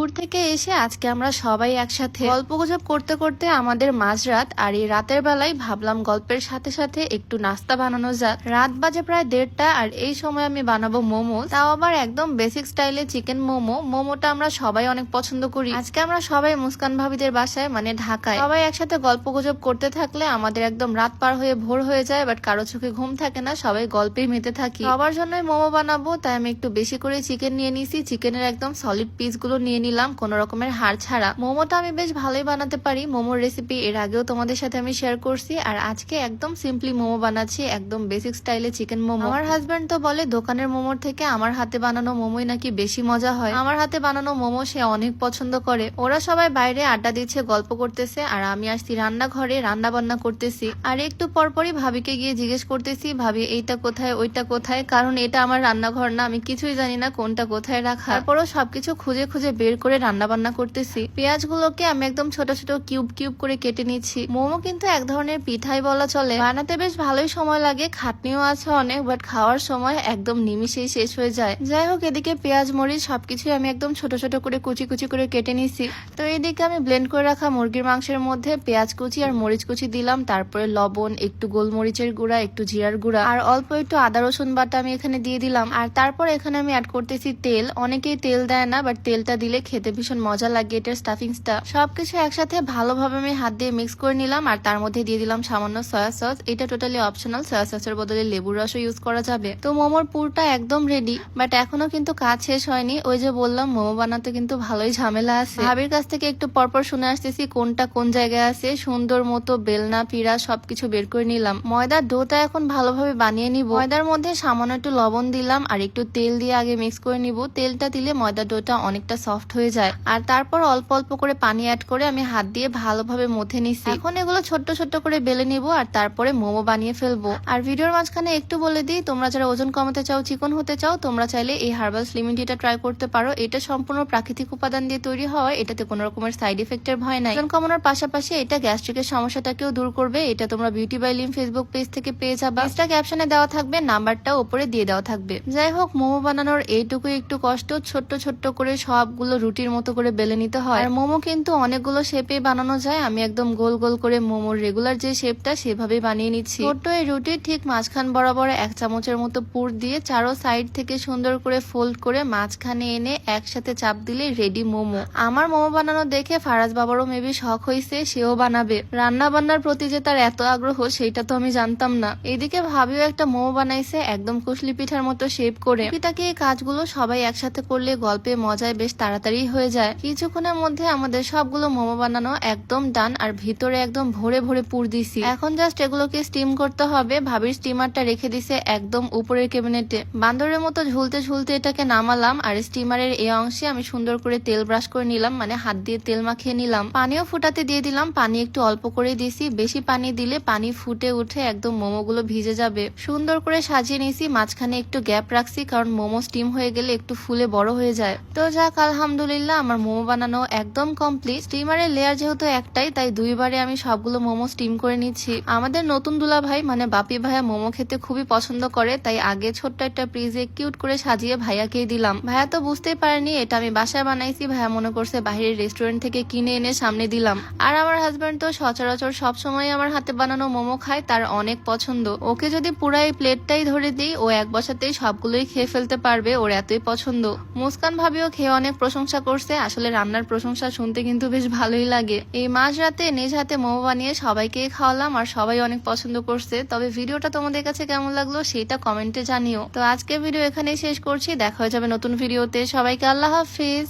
দূর থেকে এসে আজকে আমরা সবাই একসাথে গল্প গুজব করতে করতে আমাদের মাঝরাত আর এই রাতের বেলায় ভাবলাম গল্পের সাথে সাথে একটু নাস্তা বানানো যাক। রাত বাজে প্রায় দেড়টা আর এই সময় আমি বানাবো মোমো। তাও আবার একদম বেসিক স্টাইলে চিকেন মোমো। মোমোটা আমরা সবাই অনেক পছন্দ করি। আজকে আমরা সবাই মুস্কান ভাবিদের বাসায় মানে ঢাকায়। সবাই একসাথে গল্প গুজব করতে থাকলে আমাদের একদম রাত পার হয়ে ভোর হয়ে যায় বাট কারও চোখে ঘুম থাকে না, সবাই গল্পেই মেতে থাকি। সবার জন্যই মোমো বানাবো, তাই আমি একটু বেশি করে চিকেন নিয়ে নিছি। চিকেনের একদম সলিড পিসগুলো নিয়ে নিলাম কোন রকমের হার ছাড়া। মোমোটা আমি বেশ ভালোই বানাতে পারি। মোমোর রেসিপি এর আগেও তোমাদের সাথে আমি শেয়ার করছি। আর আজকে একদম সিম্পলি মোমো বানাচ্ছি, একদম বেসিক স্টাইলে চিকেন মোমো। আমার হাজব্যান্ড তো বলে, দোকানের মোমোর থেকে আমার হাতে বানানো মোমোই নাকি বেশি মজা হয়? আমার হাতে বানানো মোমো সে অনেক পছন্দ করে। ওরা সবাই বাইরে আড্ডা দিচ্ছে, গল্প করতেছে, আর আমি আসছি রান্নাঘরে রান্না বান্না করতেছি। আর একটু পরপরই ভাবিকে গিয়ে জিজ্ঞেস করতেছি, ভাবি, এইটা কোথায়, ওইটা কোথায়? কারণ এটা আমার রান্নাঘর না, আমি কিছুই জানি না কোনটা কোথায় রাখা। তারপরও সবকিছু খুঁজে খুঁজে বের করে রান্না বান্না করতেছি। পেঁয়াজগুলোকে আমি একদম ছোট ছোট কিউব কিউব করে কেটে নিচ্ছি। মোমো কিন্তু এক ধরনের পিঠাই বলা চলে। বানাতে বেশ ভালোই সময় লাগে, খাটনিও আছে অনেক বাট খাওয়ার সময় একদম নিমিশেই শেষ হয়ে যায়। যাই হোক, এদিকে পেঁয়াজ, মরিচ সবকিছুই আমি একদম ছোট ছোট করে কুচি কুচি করে কেটে নিছি তো এইদিকে আমি ব্লেন্ড করে রাখা মুরগির মাংসের মধ্যে পেঁয়াজ কুচি আর মরিচ কুচি দিলাম। তারপরে লবণ, একটু গোলমরিচের গুঁড়া, একটু জিরার গুঁড়া, আর অল্প একটু আদা, রসুন বাটা আমি এখানে দিয়ে দিলাম। আর তারপর এখানে আমি অ্যাড করতেছি তেল। অনেকেই তেল দেয় না বাট তেলটা দিলে খেতে ভীষণ মজা লাগে, এটার স্টাফিংসটা সবকিছু একসাথে ভালোভাবে আমি হাত দিয়ে মিক্স করে নিলাম, আর তার মধ্যে দিয়ে দিলাম সামান্য সয়া সস এটা টোটালি অপশনাল সয়া সসের বদলে লেবুর রসও ইউজ করা যাবে। তো মোমোর পুরটা একদম রেডি বাট এখনও কিন্তু কাজ শেষ হয়নি। ওই যে বললাম, মোমো বানাতে কিন্তু ভালোই ঝামেলা আছে। ভাবির কাছ থেকে একটু পরপর শুনে আসতেছি, কোনটা কোন জায়গায় আছে, সুন্দর মতো বেলনা, পিড়া, সবকিছু বের করে নিলাম। ময়দার ডোটা এখন ভালোভাবে বানিয়ে নিব। ময়দার মধ্যে সামান্য একটু লবণ দিলাম, আর একটু তেল দিয়ে আগে মিক্স করে নিব। তেলটা দিলে ময়দার ডোটা অনেকটা সফট হয়ে যায়। আর তারপর অল্প অল্প করে পানি অ্যাড করে আমি হাত দিয়ে ভালোভাবে মথে নিছি। এখন এগুলো ছোট্ট ছোট্ট করে বেলে নিব আর তারপরে মোমো বানিয়ে ফেলব। আর ভিডিওর মাঝখানে একটু বলে দিই, তোমরা যারা ওজন কমাতে চাও, চিকন হতে চাও, তোমরা চাইলে এই হার্বাল স্লিমিং টিটা ট্রাই করতে পারো। এটা সম্পূর্ণ প্রাকৃতিক উপাদান দিয়ে তৈরি হয়, এটাতে কোনো রকমের সাইড এফেক্টের ভয় নাই। ওজন কমানোর পাশাপাশি এটা গ্যাস্ট্রিকের সমস্যাটাকেও দূর করবে। এটা তোমরা beauty by Lim Facebook page থেকে পেয়ে যাবা। ইনস্টা ক্যাপশনে দেওয়া থাকবে নাম্বারটা উপরে দিয়ে দেওয়া থাকবে। যাই হোক, মোমো বানানোর এইটুকু একটু কষ্ট। ছোট্ট ছোট্ট করে সবগুলো রুটির মতো করে বেলে নিতে হয়। আর মোমো কিন্তু অনেকগুলো শেপে বানানো যায়। আমি একদম গোল গোল করে মোমোর রেগুলার যে শেপটা সেভাবে বানিয়ে নিচ্ছি। ছোট্ট এই রুটির ঠিক মাঝখান বরাবর এক চামচের মতো পুর দিয়ে চারো সাইড থেকে সুন্দর করে ফোল্ড করে মাঝখানে এনে একসাথে চাপ দিলে রেডি মোমো। আমার মোমো বানানো দেখে ফারাজ বাবারও মেবি শখ হয়েছে সেও বানাবে। রান্না বান্নার প্রতি যে তার এত আগ্রহ সেটা তো আমি জানতাম না। এদিকে ভাবিও একটা মোমো বানাইছে, একদম কুশলি পিঠার মতো শেপ করে। পিতাকে এই কাজগুলো সবাই একসাথে করলে গল্পে মজায় বেশ তাড়াতাড়ি হয়ে যায়। কিছুক্ষণের মধ্যে আমাদের সবগুলো মোমো বানানো একদম ডান আর ভিতরে একদম ভরে ভরে পুর দিছি। এখন জাস্ট এগুলোকে স্টিম করতে হবে। ভাবির স্টিমারটা রেখে দিছে একদম উপরের ক্যাবিনেটে বান্দরের মতো ঝুলতে ঝুলতে এটাকে নামালাম আর স্টিমারের এই অংশে আমি সুন্দর করে তেল ব্রাশ করে নিলাম মানে হাত দিয়ে তেল মাখিয়ে নিলাম। পানিও ফুটাতে দিয়ে দিলাম, পানি একটু অল্প করে দিছি। বেশি পানি দিলে পানি ফুটে উঠে একদম মোমোগুলো ভিজে যাবে। সুন্দর করে সাজিয়ে নিছি, মাঝখানে একটু গ্যাপ রাখছি কারণ মোমো স্টিম হয়ে গেলে একটু ফুলে বড় হয়ে যায়। তো যাক, আলহামদুলিল্লাহ। আমার মোমো বানানো একদম কমপ্লিট স্টিমারের লেয়ার যেহেতু একটাই, তাই দুইবারে আমি সবগুলো মোমো স্টিম করে নিচ্ছি। আমাদের নতুন দুলা ভাই মানে বাপি ভাইয়া, মোমো খেতে খুবই পছন্দ করে, তাই আগে ছোট্ট একটা ফ্রিজে কিউট করে সাজিয়ে ভাইয়াকেই দিলাম। ভাইয়া তো বুঝতেই পারেনি, এটা আমি বাসায় বানাইছি, ভাইয়া মনে করছে বাইরের রেস্টুরেন্ট থেকে কিনে এনে সামনে দিলাম। আর আমার হাজবেন্ড তো সচরাচর সব সময় আমার হাতে বানানো মোমো খায়, তার অনেক পছন্দ। ওকে যদি পুরা এই প্লেটটাই ধরে দিই, ও এক বসাতেই সবগুলোই খেয়ে ফেলতে পারবে, ওর এতই পছন্দ। মুস্কান ভাবিও খেয়ে অনেক প্রশংসা করছে। আসলে রান্নার প্রশংসা শুনতে কিন্তু বেশ ভালোই লাগে। এই মাঝ রাতে নিজ হাতে মোমো বানিয়ে সবাইকে খাওয়ালাম আর সবাই অনেক পছন্দ করছে। তবে ভিডিওটা তোমাদের কাছে কেমন লাগল সেটা কমেন্টে জানিও। তো আজকে ভিডিও এখানেই শেষ করছি। দেখা হয়ে যাবে নতুন ভিডিওতে। সবাইকে আল্লাহ হাফিজ।